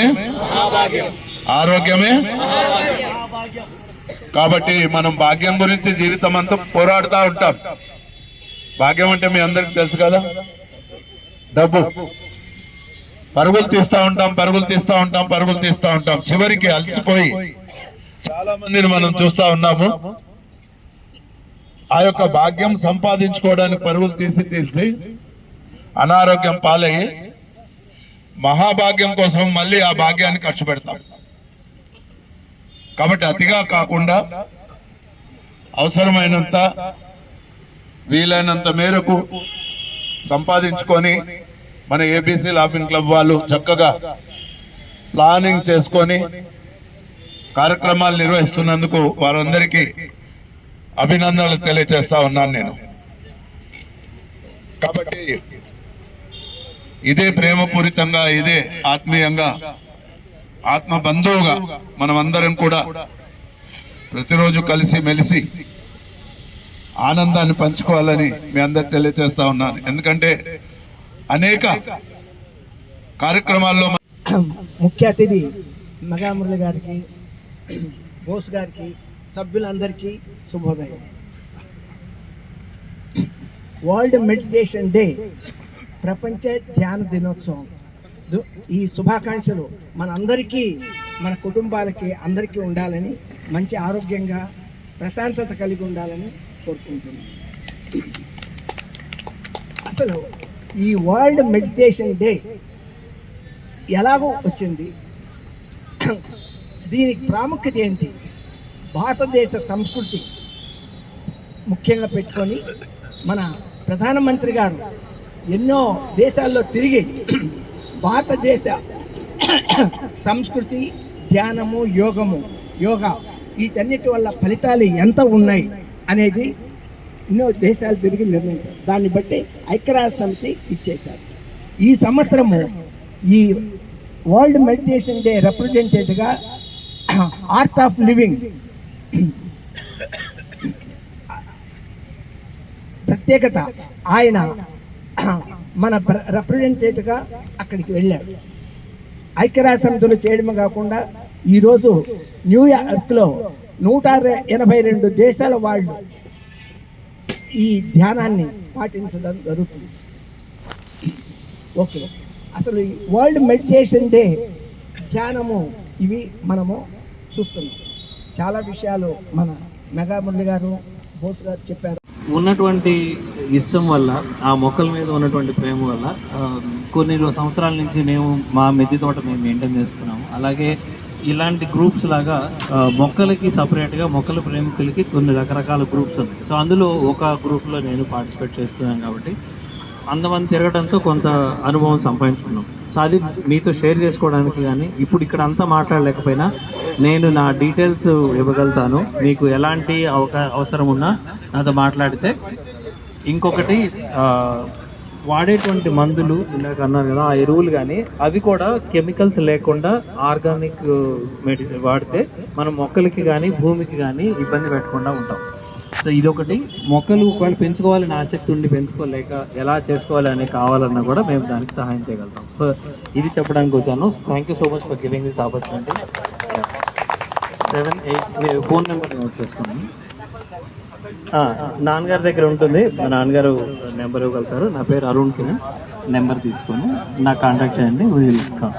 ఆరోగ్యమే? ఆరోగ్యమే? కాబట్టి మనం భాగ్యం గురించి జీవితం అంతా పోరాడుతూ ఉంటాం. భాగ్యం అంటే మీ అందరికి తెలుసు కదా? డబ్బు. పరుగులు తీస్తా ఉంటాం పరుగులు తీస్తా ఉంటాం పరుగులు తీస్తా ఉంటాం. చివరికి అలసిపోయి చాలా మందిని మనం చూస్తా ఉన్నాము. ఆ యొక్క భాగ్యం సంపాదించుకోవడానికి పరుగులు తీసి తీసి అనారోగ్యం పాలయ్యి మహాభాగ్యం కోసం మళ్ళీ ఆ భాగ్యాన్ని ఖర్చు పెడతాం. కాబట్టి అతిగా కాకుండా అవసరమైనంత వీలైనంత మేరకు సంపాదించుకొని మన ఏబీసీ లాఫింగ్ క్లబ్ వాళ్ళు చక్కగా ప్లానింగ్ చేసుకొని కార్యక్రమాలు నిర్వహిస్తున్నందుకు వారందరికీ అభినందనలు తెలియజేస్తా ఉన్నాను నేను. కాబట్టి ఇదే ప్రేమపూరితంగా ఇదే ఆత్మీయంగా ఆత్మ బంధువుగా మనం అందరం కూడా ప్రతిరోజు కలిసి మెలిసి ఆనందాన్ని పంచుకోవాలని మీ అందరు తెలియజేస్తా ఉన్నాను. ఎందుకంటే అనేక కార్యక్రమాల్లో ముఖ్య అతిథి మగామురళి గారికి బోస్ గారికి సభ్యులందరికీ శుభోదయం. వరల్డ్ మెడిటేషన్ డే ప్రపంచ ధ్యాన దినోత్సవం. దు- ఈ శుభాకాంక్షలు మన అందరికీ మన కుటుంబాలకి అందరికీ ఉండాలని మంచి ఆరోగ్యంగా ప్రశాంతత కలిగి ఉండాలని కోరుకుంటున్నాను అసలు ఈ వరల్డ్ మెడిటేషన్ డే ఎలాగో వచ్చింది? దీనికి ప్రాముఖ్యత ఏంటి? భారతదేశ సంస్కృతి ముఖ్యంగా పెట్టుకొని మన ప్రధానమంత్రి గారు ఎన్నో దేశాల్లో తిరిగి భారతదేశ సంస్కృతి ధ్యానము యోగము యోగా వీటన్నిటి వల్ల ఫలితాలు ఎంత ఉన్నాయి అనేది ఎన్నో దేశాలు తిరిగి నిర్ణయించారు. దాన్ని బట్టి ఐక్యరాజ్య సమితి ఇచ్చేశారు. ఈ సంవత్సరము ఈ వరల్డ్ మెడిటేషన్ డే రిప్రజెంటేటివ్గా ఆర్ట్ ఆఫ్ లివింగ్ ప్రత్యేకత ఆయన మన రిప్రజెంటేటివ్గా అక్కడికి వెళ్ళాడు ఐక్యరాజ్య సమితిలో చేయడమే కాకుండా ఈరోజు న్యూయార్క్లో నూట ఎనభై రెండు దేశాల వాళ్ళు ఈ ధ్యానాన్ని పాటించడం జరుగుతుంది. ఓకే. అసలు ఈ వరల్డ్ మెడిటేషన్ డే ధ్యానము ఇవి మనము చూస్తున్నాం. చాలా విషయాలు మన మెగామురళి గారు బోస్ గారు చెప్పారు. ఉన్నటువంటి ఇష్టం వల్ల ఆ మొక్కల మీద ఉన్నటువంటి ప్రేమ వల్ల కొన్ని సంవత్సరాల నుంచి మేము మా మిద్దె తోట మేము మెయింటైన్ చేస్తున్నాము. అలాగే ఇలాంటి గ్రూప్స్ లాగా మొక్కలకి సపరేట్గా మొక్కల ప్రేమికులకి కొన్ని రకరకాల గ్రూప్స్ ఉన్నాయి. సో అందులో ఒక గ్రూప్లో నేను పార్టిసిపేట్ చేస్తున్నాను కాబట్టి అంతమంది తిరగడంతో కొంత అనుభవం సంపాదించుకున్నాం. సో అది మీతో షేర్ చేసుకోవడానికి కానీ ఇప్పుడు ఇక్కడ అంతా మాట్లాడలేకపోయినా నేను నా డీటెయిల్స్ ఇవ్వగలుగుతాను. మీకు ఎలాంటి అవకా అవసరం ఉన్నా నాతో మాట్లాడితే ఇంకొకటి వాడేటువంటి మందులు ఇందాక అన్నారు కదా ఆ ఎరువులు కానీ అవి కూడా కెమికల్స్ లేకుండా ఆర్గానిక్ మెడి వాడితే మనం మొక్కలకి కానీ భూమికి కానీ ఇబ్బంది పెట్టకుండా ఉంటాం. సో ఇదొకటి. మొక్కలు ఒకవేళ పెంచుకోవాలని ఆసక్తి ఉండి పెంచుకోలేక ఎలా చేసుకోవాలి అని కావాలన్నా కూడా మేము దానికి సహాయం చేయగలుగుతాం. సో ఇది చెప్పడానికి వచ్చాను. Thank you so much for giving this opportunity seven eight phone number note చేసుకున్నాను నాన్నగారి దగ్గర ఉంటుంది. మా నాన్నగారు నెంబర్ ఇవ్వగలుగుతారు. నా పేరు అరుణ్ కిరణ్. నెంబర్ తీసుకొని నాకు కాంటాక్ట్ చేయండి. Will come